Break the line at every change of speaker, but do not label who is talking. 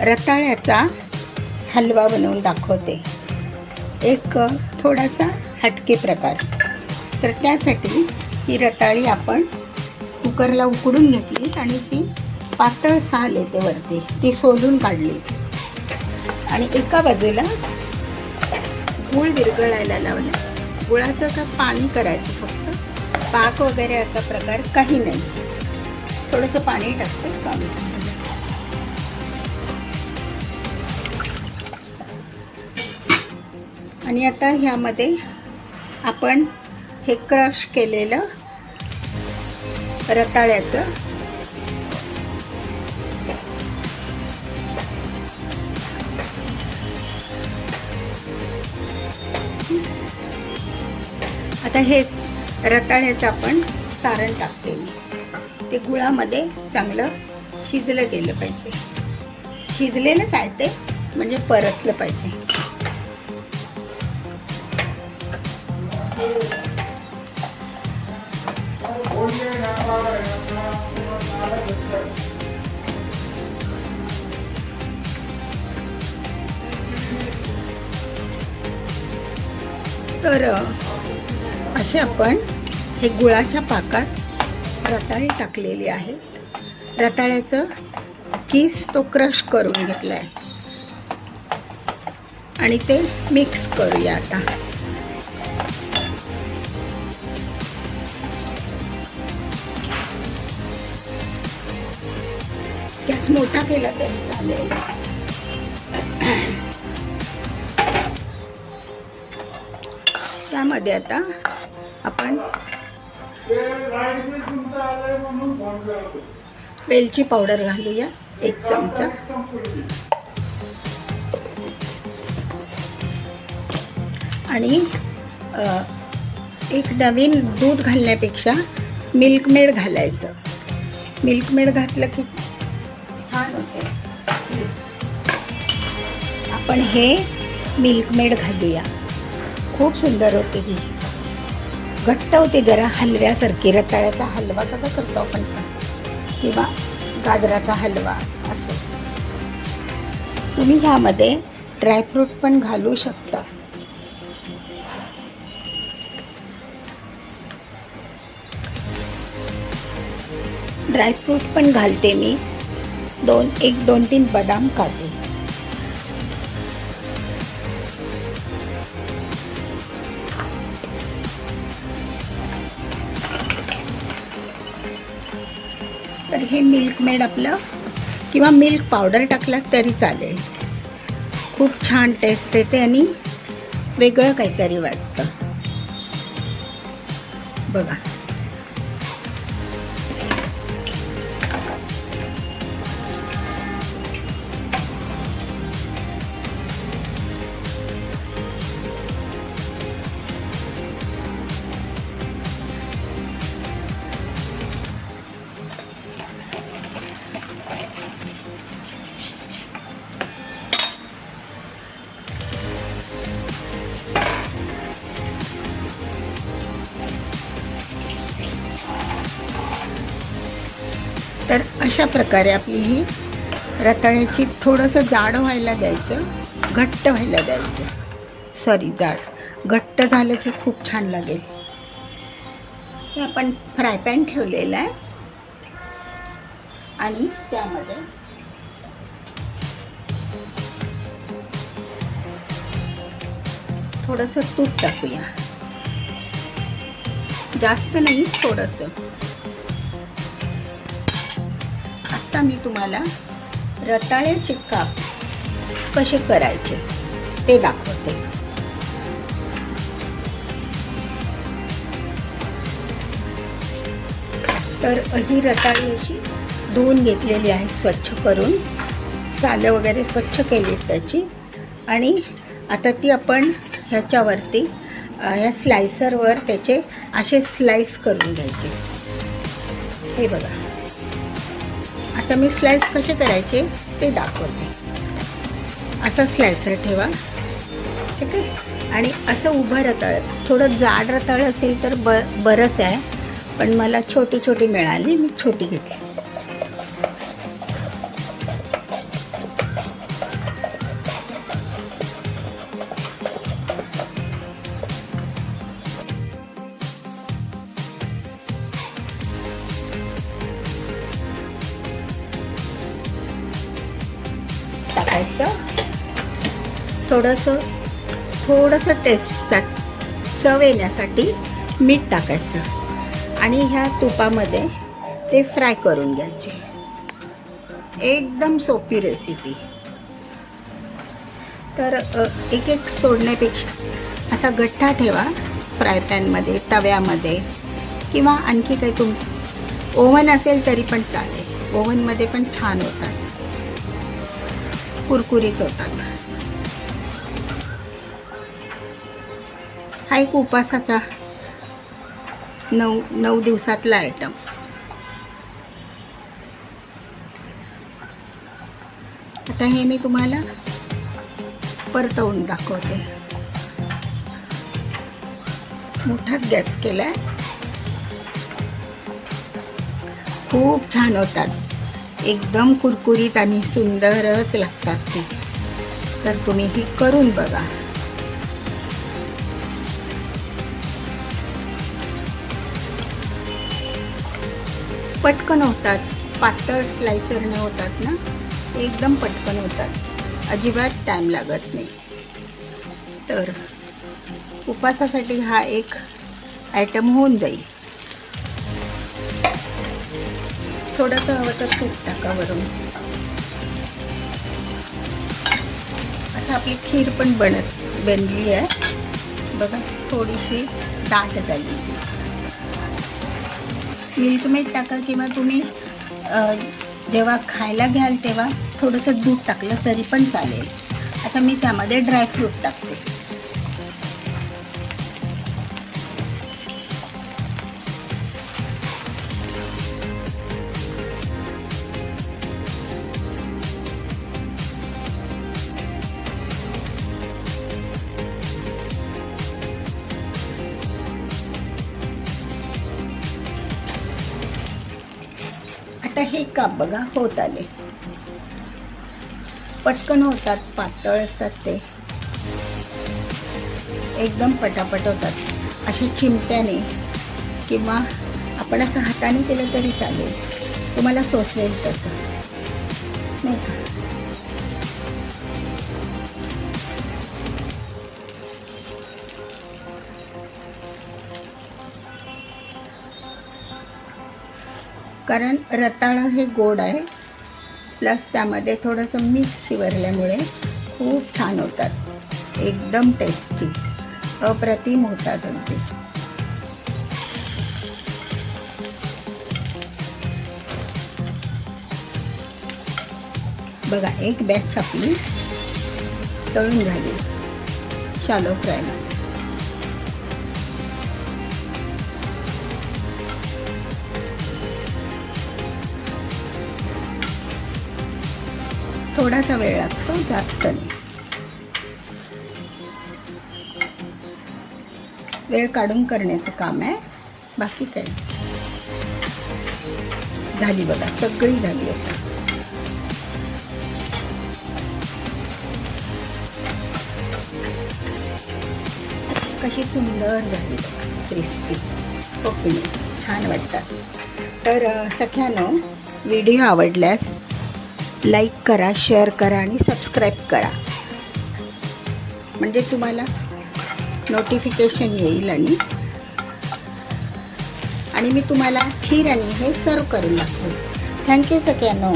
रताळ्याचा हलवा बनवून दाखवते. एक थोडासा हटके प्रकार. तर त्यासाठी ही रताळी आपण कुकरला उकडून घेतली आणि ती पातळ साल येते वरती. ती सोलून काढली. आणि एका बाजूला गूळ विरघळायला लावला. गुळाचं का पाणी करायचं फक्त. पाक वगैरे असा प्रकार काही नाही. थोडंसं पाणी टाकतं. कमी आणि आता ह्यामध्ये आपण हे क्रश केलेलं रताळ्याचं आता हे रताळ्याचं आपण सारण टाकते मी ते गुळामध्ये चांगलं शिजलं गेलं पाहिजे. शिजलेलंच आहे ते म्हणजे परतलं पाहिजे. तर असे आपण हे गुळाच्या पाकात रताळी टाकलेली आहेत रताळ्याचं कीस तो क्रश करून घेतला आहे आणि ते मिक्स करूया आता. गॅस मोठा केला तरी चालेल. त्यामध्ये आता आपण वेलची पावडर घालूया एक चमचा. आणि एक नवीन दूध घालण्यापेक्षा मिल्कमेड घालायचं. मिल्कमेड घातलं की छान. होते आपण हे मिल्कमेड घालूया. खूप सुंदर होते ही घट्ट होते जरा हलव्यासारखी रताळ्याचा हलवा कसा करतो आपण किंवा गाजराचा हलवा असं. तुम्ही ह्यामध्ये ड्रायफ्रूट पण घालू शकता. ड्रायफ्रूट पण घालते मी. दोन एक दोन तीन बदाम काजू तर हे मिल्क मेड आपलं किंवा मिल्क पावडर टाकला तरी चालेल. खूप छान टेस्ट येते आणि वेगळं काहीतरी वाटतं. बघा. तर अशा प्रकारे आपली ही रताळ्याची थोडंसं जाड व्हायला द्यायचं घट्ट व्हायला द्यायचं. सॉरी जाड. घट्ट झालं की खूप छान लागेल. हे आपण फ्राय पॅन ठेवलेला आहे. आणि त्यामध्ये थोडंसं तूप टाकूया. जास्त नाही थोडंसं. आता मी तुम्हाला रताळ्याचे काप कसे करायचे ते दाखवते. तर ही रताळी अशी धुवून घेतलेली आहे स्वच्छ करून. सालं वगैरे स्वच्छ केली त्याची. आणि आता ती आपण ह्याच्यावरती ह्या स्लायसरवर त्याचे असे स्लाइस करून घ्यायचे. हे बघा. आता मी स्लाइस कसे करायचे ते दाखवते. असं स्लायसर ठेवा. ठीक आहे? आणि असं उभं रताळ थोडं जाड रताळ असेल तर ब बरंच आहे. पण मला छोटी छोटी मिळाली मी छोटी घेतली. टाकायचं थोडंसं थोडंसं टेस्टसाठी चव येण्यासाठी मीठ टाकायचं. आणि ह्या तुपामध्ये ते फ्राय करून घ्यायचे. एकदम सोपी रेसिपी तर एक एक सोडण्यापेक्षा असा गठ्ठा ठेवा फ्राय पॅनमध्ये तव्यामध्ये किंवा आणखी काही तुम ओव्हन असेल तरी पण चालेल. ओव्हनमध्ये पण छान होतात. कुरकुरीत होतात. हा एक उपासाचा नऊ नऊ दिवसातला आयटम आता हे मी तुम्हाला परतवून दाखवते. मोठाच गॅस केलाय. खूप छान होतात. एकदम कुरकुरीत आणि सुंदरच लागतात ते. तर तुम्ही ही करून बघा. पटकन होतात. पातळ स्लायसरने होतात ना? एकदम पटकन होतात. अजिबात टाईम लागत नाही. तर उपासासाठी हा एक आयटम होऊन जाईल. थोडंसं हवं तर तूप टाका वरून. आता आपली खीर पण बनत बनली आहे. बघा थोडीशी दाट झाली. मिल्कमेट टाका किंवा तुम्ही जेव्हा खायला घ्याल तेव्हा थोडंसं दूध टाकलं तरी पण चालेल. आता मी त्यामध्ये ड्रायफ्रूट टाकते. आता हे काप बघा होत आले. पटकन होतात पातळ असतात ते. एकदम पटापट होतात. अशा चिमट्याने किंवा आपण असं हाताने केलं तरी चालेल. तुम्हाला सोसेल तसं. नाही का? कारण रताळं हे गोड आहे. प्लस त्यामध्ये थोडंसं मिक्स शिवरल्यामुळे खूप छान होतात. एकदम टेस्टी अप्रतिम होतात अगदी. बघा एक बॅच आपली तळून झाली. शालो फ्राय थोडासा वेळ लागतो जास्त नाही. वेळ काढून करण्याचं काम आहे. बाकी काय झाली बघा सगळी झाली आता. कशी सुंदर झाली क्रिस्पी ओके छान वाटतात तर सख्यानं व्हिडिओ आवडल्यास लाईक करा शेअर करा आणि सबस्क्राईब करा. म्हणजे तुम्हाला नोटिफिकेशन येईल आणि आणि मी तुम्हाला खीर आणि हे सर्व करून दाखवेल. थँक्यू सगळ्यांनो.